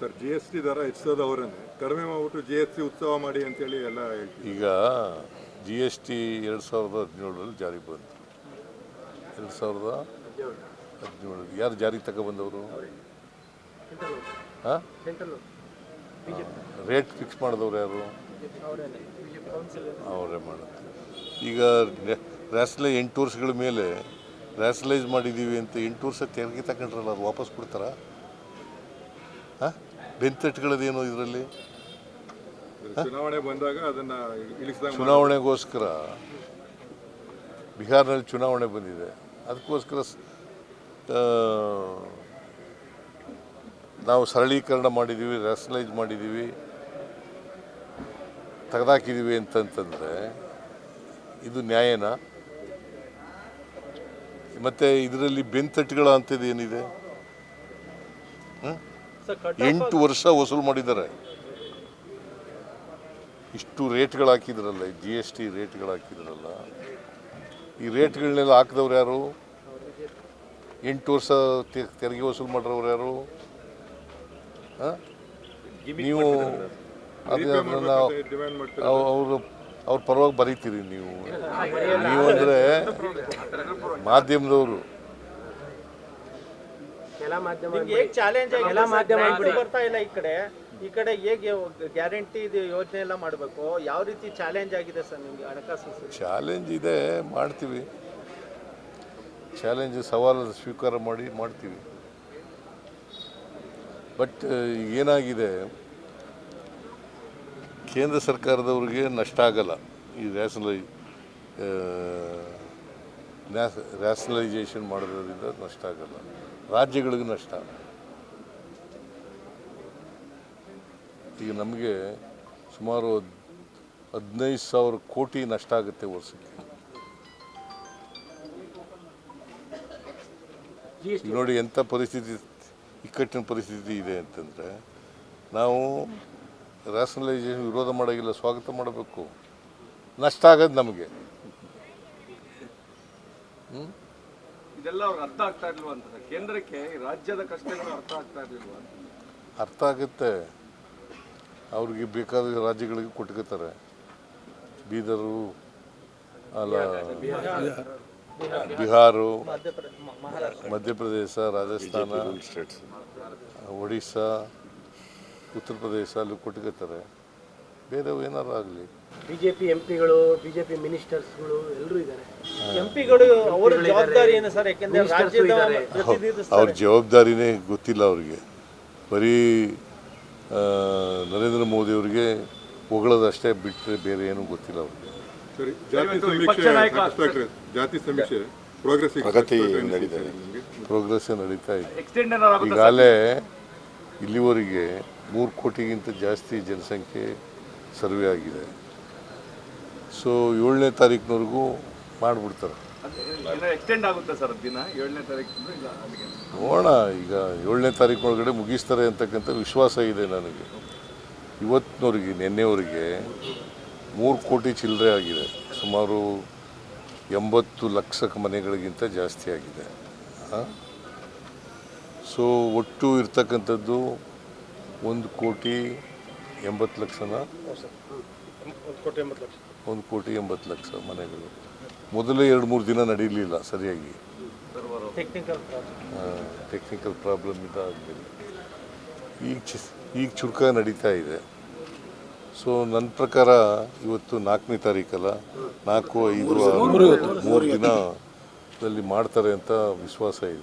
Sir G S T ದರ ಹೆಚ್ಚಿಸೋದವರನ್ನೇ ಕಡಿಮೆ ಮಾಡ್ಬಿಟ್ಟು ಜಿ ಎಸ್ ಟಿ ಉತ್ಸವ ಮಾಡಿ ಅಂತೇಳಿ ಎಲ್ಲ ಹೇಳ್ತೀವಿ ಈಗ ಜಿ ಎಸ್ ಟಿ ಎರಡು ಸಾವಿರದ ಹದಿನೇಳರಲ್ಲಿ ಜಾರಿಗೆ ಬಂತು. ಎರಡು ಸಾವಿರದ ಹದಿನೇಳು ಯಾರು ಜಾರಿಗೆ ತಗೊಬಂದವರು ಹಾಂ? ರೇಟ್ ಫಿಕ್ಸ್ ಮಾಡಿದವ್ರು ಯಾರು? ಅವರೇ ಮಾಡುತ್ತೆ ಈಗ ರ್ಯಾಸ್ಲೈ ಎಂಟು ವರ್ಷಗಳ ಮೇಲೆ ರ್ಯಾಸ್ಲೈಸ್ ಮಾಡಿದ್ದೀವಿ ಅಂತ ಎಂಟು ವರ್ಷ ತೆರಿಗೆ ತಗೊಂಡ್ರಲ್ಲ, ಅದು ವಾಪಸ್ ಕೊಡ್ತಾರಾ? ಹಾಂ? ಬೆಂತಟ್ಟುಗಳದೇನು ಇದರಲ್ಲಿ? ಚುನಾವಣೆ ಬಂದಾಗ ಅದನ್ನು ಇಳಿಸಿದಾಗ ಚುನಾವಣೆಗೋಸ್ಕರ ಬಿಹಾರ್ನಲ್ಲಿ ಚುನಾವಣೆ ಬಂದಿದೆ. ಅದಕ್ಕೋಸ್ಕರ ನಾವು ಸರಳೀಕರಣ ಮಾಡಿದ್ದೀವಿ ರ್ಯಾಷನಲೈಸ್ ಮಾಡಿದ್ದೀವಿ ತೆಗೆದಾಕಿದ್ದೀವಿ ಅಂತಂತಂದರೆ ಇದು ನ್ಯಾಯನ. ಮತ್ತು ಇದರಲ್ಲಿ ಬೆಂತಟ್ಟುಗಳ ಅಂಥದ್ದು ಏನಿದೆ ಹ್ಮ್? ಎಂಟು ವರ್ಷ ವಸೂಲು ಮಾಡಿದ್ದಾರೆ. ಇಷ್ಟು ರೇಟ್ಗಳು ಹಾಕಿದ್ರಲ್ಲ ಜಿ ಎಸ್ ಟಿ ರೇಟ್ಗಳು ಹಾಕಿದ್ರಲ್ಲ ಈ ರೇಟ್ಗಳನ್ನೆಲ್ಲ ಹಾಕಿದವ್ರು ಯಾರು? ಎಂಟು ವರ್ಷ ತೆರಿಗೆ ವಸೂಲು ಮಾಡಿರೋರು ಯಾರು? ನೀವು ಅದನ್ನ ಅವರು ಅವ್ರ ಪರವಾಗಿ ಬರೀತೀರಿ ನೀವು. ನೀವು ಅಂದರೆ ಮಾಧ್ಯಮದವರು. ಕೆಲ ಮಾಧ್ಯಮ ನಿಮ್ಗೆ ಚಾಲೆಂಜ್ ಎಲ್ಲ ಮಾಧ್ಯಮ ಬರ್ತಾ ಇಲ್ಲ ಈ ಕಡೆ. ಈ ಕಡೆ ಹೇಗೆ ಗ್ಯಾರಂಟಿ ಯೋಜನೆ ಎಲ್ಲ ಮಾಡಬೇಕು? ಯಾವ ರೀತಿ ಚಾಲೆಂಜ್ ಆಗಿದೆ ಸರ್ ನಿಮಗೆ ಹಣಕಾಸು ಚಾಲೆಂಜ್ ಇದೆ ಮಾಡ್ತೀವಿ. ಚಾಲೆಂಜ್ ಸವಾಲು ಸ್ವೀಕಾರ ಮಾಡಿ ಮಾಡ್ತೀವಿ. ಬಟ್ ಏನಾಗಿದೆ? ಕೇಂದ್ರ ಸರ್ಕಾರದವ್ರಿಗೆ ನಷ್ಟ ಆಗಲ್ಲ. ಈ ರ್ಯಾಷನಲೈ ರ್ಯಾಷನಲೈಸೇಷನ್ ಮಾಡೋದ್ರಿಂದ ನಷ್ಟ ಆಗಲ್ಲ. ರಾಜ್ಯಗಳಿಗೂ ನಷ್ಟ. ಈಗ ನಮಗೆ ಸುಮಾರು ಹದ್- ಹದಿನೈದು ಸಾವಿರ ಕೋಟಿ ನಷ್ಟ ಆಗುತ್ತೆ ವರ್ಷಕ್ಕೆ. ನೋಡಿ ಎಂಥ ಪರಿಸ್ಥಿತಿ, ಇಕ್ಕಟ್ಟಿನ ಪರಿಸ್ಥಿತಿ ಇದೆ ಅಂತಂದರೆ ನಾವು ರ್ಯಾಷನಲೈಸೇಷನ್ ವಿರೋಧ ಮಾಡೋಂಗಿಲ್ಲ, ಸ್ವಾಗತ ಮಾಡಬೇಕು. ನಷ್ಟ ಆಗೋದು ನಮಗೆ. ಇದೆಲ್ಲ ಅವ್ರಿಗೆ ಅರ್ಥ ಆಗ್ತಾ ಇರ್ಲಿಲ್ವಾ ಅಂತ ಕೇಂದ್ರಕ್ಕೆ ರಾಜ್ಯದ ಕಷ್ಟಗಳು ಅರ್ಥ ಆಗ್ತಾ ಇರ್ಲಿಲ್ವಾ ಅಂತ? ಅರ್ಥ ಆಗುತ್ತೆ. ಅವ್ರಿಗೆ ಬೇಕಾದ ರಾಜ್ಯಗಳಿಗೆ ಕೊಟ್ಕೋತಾರೆ. ಬೀದರು ಅಲ್ಲ ಬಿಹಾರು ಮಧ್ಯಪ್ರದೇಶ ರಾಜಸ್ಥಾನ ಒಡಿಸ್ಸಾ ಉತ್ತರ ಪ್ರದೇಶ ಅಲ್ಲಿ ಕೊಟ್ಕೋತಾರೆ. ಬೇರೆವು ಏನಾರು ಆಗಲಿ. ಬಿಜೆಪಿ ಎಂಪಿಗಳು ಬಿಜೆಪಿ ಮಿನಿಸ್ಟರ್ಸ್ಗಳು ಎಲ್ಲರೂ ಇದ್ದಾರೆ. ಎಂಪಿಗಳು ಅವರ ಜವಾಬ್ದಾರಿ ಏನು ಸರ್ ಯಾಕೆಂದ್ರೆ ರಾಜ್ಯದ. ಅವ್ರ ಜವಾಬ್ದಾರಿನೇ ಗೊತ್ತಿಲ್ಲ ಅವ್ರಿಗೆ. ಬರೀ ಆ, ನರೇಂದ್ರ ಮೋದಿ ಅವರಿಗೆ ಹೊಗಳದಷ್ಟೇ ಬಿಟ್ಟರೆ ಬೇರೆ ಏನೂ ಗೊತ್ತಿಲ್ಲ ಅವ್ರಿಗೆ. ಸರಿ ಜಾತಿ ಸಮೀಕ್ಷೆ ಸಮೀಕ್ಷೆ ಪ್ರೋಗ್ರೆಸ್ ಪ್ರಗತಿ ನಡೀತಾ ಇದೆ. ಪ್ರೋಗ್ರೆಸ್ ನಡೀತಾ ಇದೆ. ಎಕ್ಸ್ಟೆಂಡ್ ಏನಾರು ಆಗುತ್ತಾ ಸರ್? ಈಗಾಗಲೇ ಇಲ್ಲಿವರೆಗೆ ಮೂರು ಕೋಟಿಗಿಂತ ಜಾಸ್ತಿ ಜನಸಂಖ್ಯೆ ಸರ್ವೆ ಆಗಿದೆ. ಸೊ ಏಳನೇ ತಾರೀಕಿನವರೆಗೂ ಮಾಡಿಬಿಡ್ತಾರೆ. ನೋಡೋಣ ಈಗ ಎಕ್ಸ್ಟೆಂಡ್ ಆಗುತ್ತೆ ಸರ್ ದಿನ? ಏಳನೇ ತಾರೀಕು ಒಳಗಡೆ ಮುಗಿಸ್ತಾರೆ ಅಂತಕ್ಕಂಥ ವಿಶ್ವಾಸ ಇದೆ ನನಗೆ. ಇವತ್ತಿನವ್ರಿಗೆ ನಿನ್ನೆವರಿಗೆ ಮೂರು ಕೋಟಿ ಚಿಲ್ಲರೆ ಆಗಿದೆ. ಸುಮಾರು ಎಂಬತ್ತು ಲಕ್ಷ ಮನೆಗಳಿಗಿಂತ ಜಾಸ್ತಿ ಆಗಿದೆ. ಸೊ ಒಟ್ಟು ಇರ್ತಕ್ಕಂಥದ್ದು ಒಂದು ಕೋಟಿ ಎಂಬತ್ತು ಲಕ್ಷನ? ಒಂದು ಕೋಟಿ ಎಂಬತ್ತು ಲಕ್ಷ. ಒಂದು ಕೋಟಿ ಎಂಬತ್ತು ಲಕ್ಷ ಮನೆಗಳು. ಮೊದಲೇ ಎರಡು ಮೂರು ದಿನ ನಡೀಲಿಲ್ಲ ಸರಿಯಾಗಿ. ಟೆಕ್ನಿಕಲ್ ಪ್ರಾಬ್ಲಮ್ ಪ್ರಾಬ್ಲಮ್ ಇದಾಗಲಿಲ್ಲ ಈಗ ಚಿ ಈಗ ಚುರುಕ ನಡೀತಾ ಇದೆ. ಸೊ ನನ್ನ ಪ್ರಕಾರ ಇವತ್ತು ನಾಲ್ಕನೇ ತಾರೀಕಲ್ಲ ನಾಲ್ಕು ಐದು ಮೂರು ದಿನದಲ್ಲಿ ಮಾಡ್ತಾರೆ ಅಂತ ವಿಶ್ವಾಸ ಇದೆ.